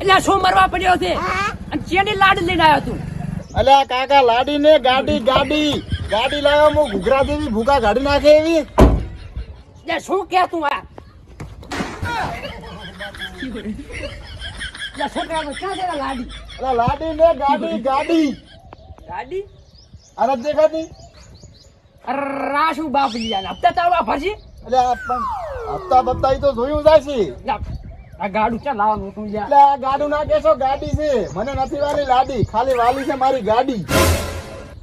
એટલે શું મરવા પડ્યો છે? અને ચેની લાડ લઈને આવ્યો તું? અલ્યા કાકા લાડી ને ગાડી ગાડી. ગાડી લાવ્યો હું ઘૂઘરા જેવી ભૂકા કાઢી નાખે એવી. એટલે શું કે તું આ? લાડી? ને ગાડી ગાડી. ગાડી? અરે દેખાતી અરે શું બાપ લીયા હપ્તા ચાલવા ફરજી એટલે પણ હપ્તા બપ્તા તો જોયું છે આ ગાડું ક્યાં લાવવાનું તું એટલે આ ગાડું ના કેશો ગાડી છે. મને નથી વાલી લાડી. ખાલી વાલી છે મારી ગાડી.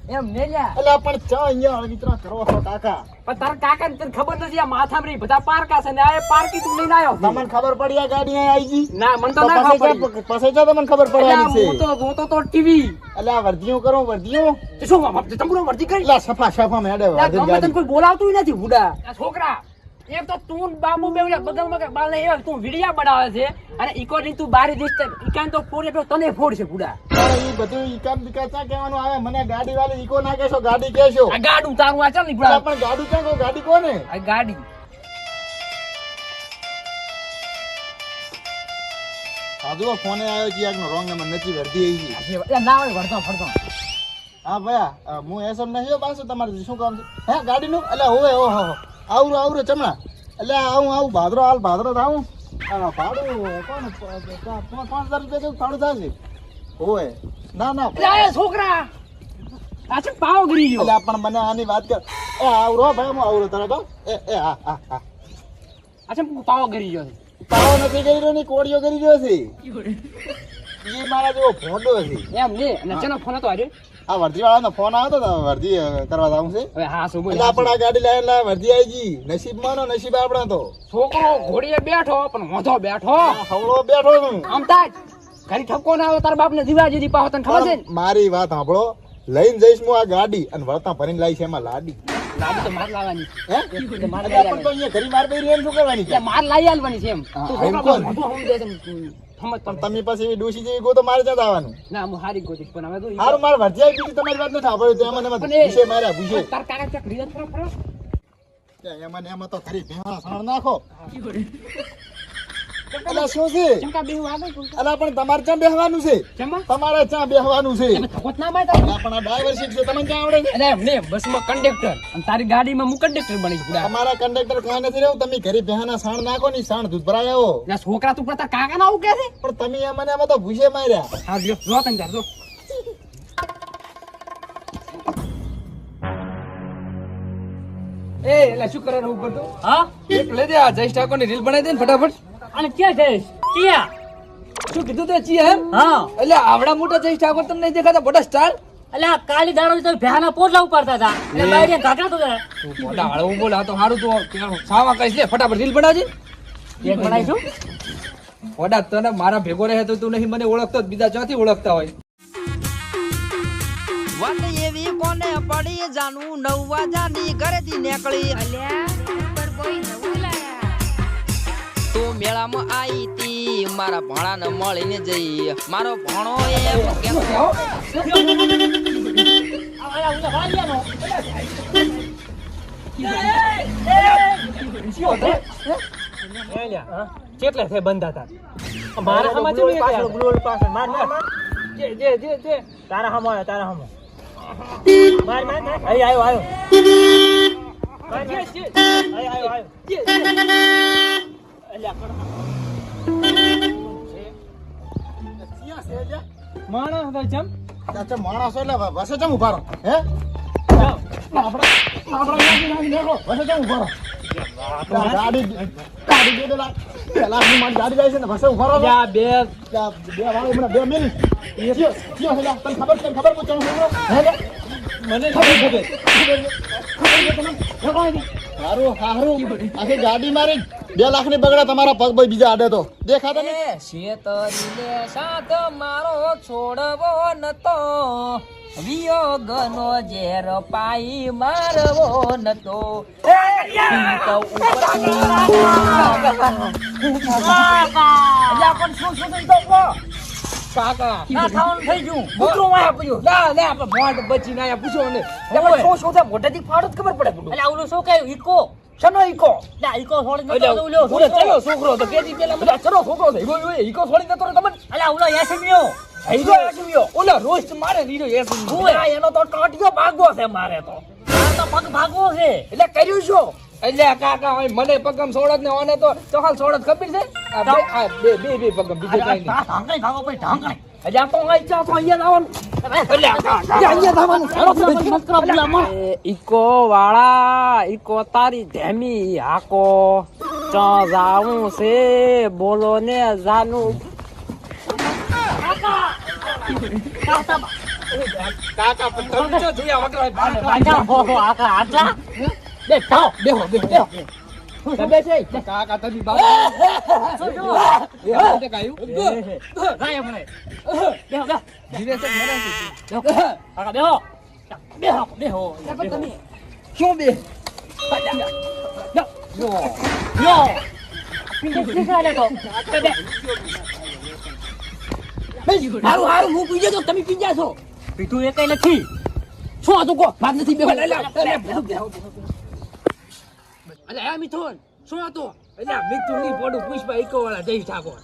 એમ ને લ્યા. એટલે પણ ચા અહીંયા કરો છો કાકા. પણ તારા કાકા ને તને ખબર નથી આ માથામાં બધા પારકા છે ને આ પારકી તું લઈને આવ્યો તમને ખબર પડી આ ગાડી અહીં આવી ગઈ? ના મને તો તો ના ખબર જા- પછી જા તમને ખબર પડવાની છે. હું તો તો ટીવી એટલે આ વર્ધીઓ કરો વર્ધીઓ શું બાપ તંબુરો વર્તી કરી? એટલે સફા સફા મેડે લા, તને કોઈ બોલાવતું નથી બુડા છોકરા એમ તો તું બાબુ બે બગલ બાલ એવા તું વિડિયા બનાવે છે અને ઇકો ની તું બારી દીશ ઇકાન તો ફોડે પેલો તને ફોડ છે બુડા પણ ઈ બધું ઇકાન બીકા ચા કહેવાનું આવે. મને ગાડી વાળી ઈકો ના કહેશો ગાડી કહેશો. આ ગાડું તારું આ ચાલની પણ ગાડું ક્યાં કહો? ગાડી કોને? આ ગાડી. આજુ ફોને આવ્યો છે યાર રોંગ નંબર નથી વર્ધી આવી છે ના હોય વળતો ફરતો હા ભયા હું એસમ નહીં પાછો તમારે શું કામ છે? હે ગાડીનું? એટલે હોવે ઓહો. આવરું આવરું ચમણા. એટલે આવું આવું ભાદરો હાલ ભાદરો આવું ભાડું કોણ પાંચ હજાર રૂપિયા જેવું ભાડું છે હોવે ના ના. છોકરા! આ પાવ ગરી ગયો એટલે પણ મને આની વાત કર. એ આવરો ભાઈ હું આવરો તરત એ એ હા હા હા. આ છે પાવ ગરી ગયો છે. પાવો નથી કરી રહ્યો ની કોળીઓ કરી રહ્યો છે. એ મારા જેવો ફોટો છે. એમ ને અને ચેનો ફોન હતો આજે? આ વર્ધી વાળાનો ફોન આવ્યો તો વર્ધી કરવા જવું છે. હવે હા શું એટલે આપણે આ ગાડી લાવીને લાવ્યા, વર્ધી આવી ગઈ. નસીબ માનો નસીબ આપણા તો. છોકરો ઘોડીએ બેઠો પણ મોઢો બેઠો. હવળો બેઠો છું. આમ તાજ. ઘરે ઠપકો ના આવે તાર બાપ ને દીવા જેદી પાહો તને ખબર છે ને? મારી વાત સાંભળો. લઈને જઈશ હું આ ગાડી અને વળતા ભરીને લાવીશ એમાં લાડી. લાડી તો માર લાવવાની હે? માર એટલે અહીંયા ઘરી માર પડી રહીને શું કરવાની છે? માર લાવી આલવાની છે એમ. તું સમજે છે ને, પણ તમે પછી એવી ડોશી જેવી તો મારે ત્યાં જ આવવાનું. ના હું હારી ગોતીશ પણ હવે તો હારું મારે આવી ગઈ તમારી વાત નથી સાંભળ્યું તો એમાં એમાં ભૂસે માર્યા ભૂસે તાર કાકા એમાં એમાં તો ખરી સાણ નાખો. એટલે શું છે. અલા પણ તમારે ક્યાં બેહવાનું છે? તમારે ક્યાં બેહવાનું છે? તમે અલા પણ આ ડ્રાઈવર સીટ છે તમને ક્યાં આવડે છે? અરે અમને બસમાં કંડક્ટર અને તારી ગાડીમાં હું કંડક્ટર બની છું. તમારા કંડક્ટર કાંઈ નથી રહ્યું? તમે ઘરે બેહાના સાણ નાખો ની સાણ દૂધ ભરાય આવો. ના છોકરા તું પડતા કાકા ના આવું કે છે? પણ તમે મને આમાં તો ભૂસે માર્યા. હા જો જો તને જો. એ એટલે શું કરે ઉપર તો? હા? એક લઈ દે આ જય ઠાકોરની રીલ બનાવી દે ને ફટાફટ. અને ક્યાં જઈશ? ક્યાં શું કીધું તે ચી એમ? હા. એટલે આવડા મોટા જઈશ ઠાકોર તમને નહીં દેખાતા મોટા સ્ટાર? એટલે આ કાલી દાડો તો ભ્યાના પોટલા ઉપાડતા હતા. એટલે બાયરે ઘાટા તો. તું મોટા હળવું બોલ આ તો સારું તું સાવા કહીશ લે ફટાફટ રીલ બનાવજે. એક બનાવીશું? ઓડા તને મારા ભેગો રહે તો તું નહીં મને ઓળખતો બીજા ચોથી ઓળખતા હોય? વન એવી કોને પડી જાનું નવવા જાની ઘરેથી નીકળી. તું મેળામાં આવી તી મારા ભણાને મળીને જઈ. મારો ભણો એ કેટલે છે બંધાતા? મારા ચેલું પાછળ ગ્લોલ પાછળ. માર માર. જે જે જે જે. તારા હામો આયો તારા હામો. માર માર માર. આય આયો. આયો આયો આયો. કણ માણસ હતો ચમ અચ્છા માણસો એટલે વસે ચમ ઊભા રહો હે આપણે આપણા વસે ચમ ઊભા રહો ગાડી ગાડી બે પેલા પેલા હું મારી ગાડી જાય છે ને વસે ઊભા રહો બે બે વાળી હમણાં બે મિનિટ તને ખબર તને ખબર પૂછો હે લે? મને ખબર ખબર હારું હારું. આખી ગાડી મારી. બે લાખની બગડા તમારા પગ ભાઈ બીજા આડે તો. દેખાતા નહીં? શેતરીને સાથ મારો છોડવો નતો. વિયોગનો ઝેર પાઈ મારવો નતો. ઉપર અલ્યા પણ શું શું તો કહો કાકા. ના થવાનું થઈ ગયું. કૂતરું વાયા પડ્યું. ના ના આપણે મોઢ બચીને આયા પૂછો ને ઓય. શું શું થાય? મોઢેથી ફાડ જ ખબર પડે એટલે ઓલું શું કહ્યું ઈકો. શનો ઈકો? ના ઈકો છોડી નતો ઓલો ઓલો ચલો છોકરો તો કેજી પેલા બધા ચલો છોકરો તો ઈકો ઈકો છોડી નતો તમને. એટલે ઓલો ઈકો મારે નીરો એસમી આ એનો તો ટોટિયો ભાગવો છે મારે તો. આ તો પગ ભાગવો છે. એટલે કર્યું શું? એટલે કાકા હવે મને પગમ છોડત ને ઓને તો ચોહાલ છોડત ખબર છે આ બે આ બે બે બે પગમ બીજું કઈ નહીં ઢાંકણી ખાવો ભાઈ ઢાંકણી એટલે આ તો અહીં ચા તો અહીંયા. ઈકો વાળા ઈકો તારી ધેમી હાકો ચ જાવું છે બોલો ને જાનું કાકા પણ તમે જો જોયા વગર બાર આજા હો હો આકા આજા બે થાઓ બેહો. બેહો બેહો. તમે છે કાકા તમે બાર એ આપણે કાયું ગાય મને બેહો. બેહો. ધીરે છે મને આકા બેહો. બેહો બેહો. તમે. શું બે? યો બે હારું હારું હું પીજે તો તમે પીજા છો. પીધું એકેય નથી. શું હતું કો વાત નથી બેહો. લે લે લે બેહો બેહો અલે આ મિથુન શું હતું? એટલે મિથુનની પોડું પુષ્પા ઈકો વાળા જય ઠાકોર.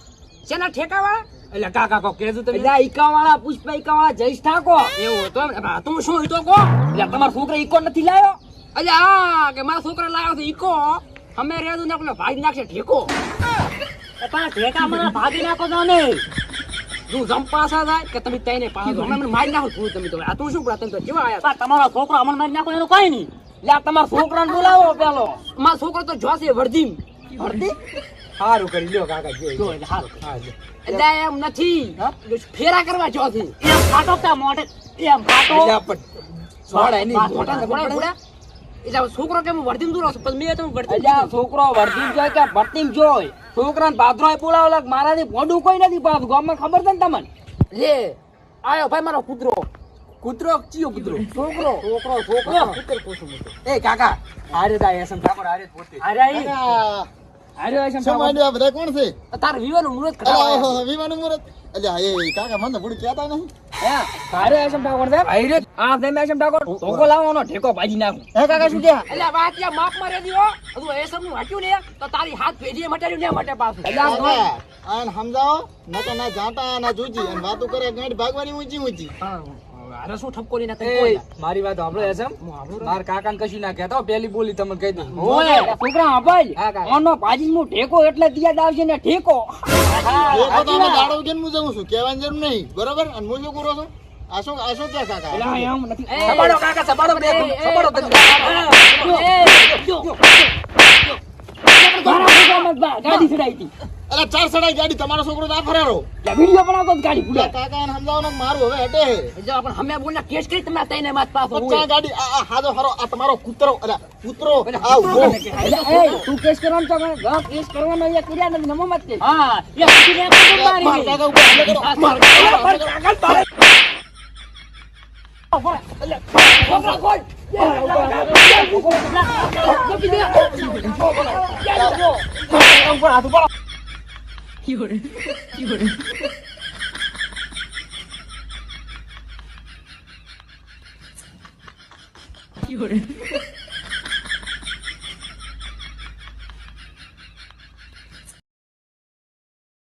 શેના ઠેકા વાળા એટલે કાકા કો કેજો તમે. એટલે ઈકા વાળા પુષ્પા ઈકા વાળા જઈશ ઠાકોર. એવું હતો એમ? તું શું હતો કો એટલે તમારો છોકરો ઈકો નથી લાયો? અલે આ કે મારા છોકરા લાયો છે ઈકો. અમે રેદુ ને પેલો ભાઈ નાખશે ઠેકો. પણ ઠેકા મને ભાગી નાખો તો ને. તું જમ પાસા જાય કે તમે તઈને પાછો. અમે મારી નાખો તું તમે તો. આ તું શું તમે તો કેવા આયા તમારો છોકરો અમણ મારી નાખો એનું કઈ નહીં. લે તમાર છોકરાને બોલાવો પેલો. માર છોકરો તો જોશે વર્ધી વર્ધી સારું કરી લ્યો કાકા જો એટલે હારું એટલે એમ નથી. ફેરા કરવા જોથી એમ ફાટો તા મોઢે. એમ ફાટો સોડા એની આ છોકરો કેમ વર્ધીમ દૂર મેં વર્ધીમ છોકરો વર્ધીમ જોય કે ભરતીમ જોય? છોકરાને ભાદરોય બોલાવો મારાથી કોઈ નથી ગામમાં ખબર છે ને તમને? લે આયો ભાઈ મારો કૂતરો. કૂતરો ચિયો કૂતરો? છોકરો. છોકરો છોકરો. કૂતર પોસું એ કાકા આરે દા એસમ ઠાકોર આરે પોતે. આરે આઈ. આરે એસમ ઠાકોર. આ બધા કોણ છે? તાર વિવાનું મુરત કરા વિમાનું મુહૂર્ત? અલ્યા એ કાકા મને બુડ કહેતા નહીં. હે? તારે એસમ ઠાકોર છે ભાઈ રે આ તેમ એસમ ઠાકોર? ઢોકો લાવવાનો ઢેકો ભાજી નાખું. હે કાકા શું કે એટલે વાત ત્યાં માપ મારે દીવો તું એસમનું હટ્યું ને તો તારી હાથ ભેજીએ મટાડ્યું ને મટે પાછું. કાકા આન સમજાવો? નકર ના જાતા ના જોજી અને વાતો કરે ગાંઠ ભાગવાની ઊંચી ઊંચી. અરે શું ઠપકો ની ના એ મારી વાત સાંભળો એસમ માર કાકાને કશું ના કહેતા હો, પહેલી બોલી તમને કહી દઉં ઓય છોકરા હાંભળ. હા, કાકા. આનો ભાજી નું ઠેકો એટલે દિયાદ આવશે ને ઠેકો એ તો અમે દાડો ઉઠીને હું જઉં છું કહેવાની જરૂર નહીં બરોબર અને હું શું કરું છું આશો આશો આ કે કાકા એલા એમ નથી સબાડો કાકા સબાડો બે સબાડો મારા બા- ગાડી ચડાઈ હતી અલા ચાર સડાઈ ગાડી તમારો છોકરો તો આ ફરારો એટલે વીડિયો બનાવતો જ ગાડી એટલે ફૂલે કાકા એને સમજાવો ને મારું હવે હટે હે જો પણ અમે બોલના કેસ કરી તમને તઈને માથ પાછો પચ્ચા ગાડી આ આ હાજો હરો આ તમારો કૂતરો અલા કૂતરો આ ઊભો એટલે એ તું કેસ કરવાનો તો કરે. ગા કેસ કરવાનો અહીંયા કર્યા નથી નમો મત કે હા એ પીને પગ માર મારી કાકા ઉપર હમલો કરો માર કાકા 有人有人。有人。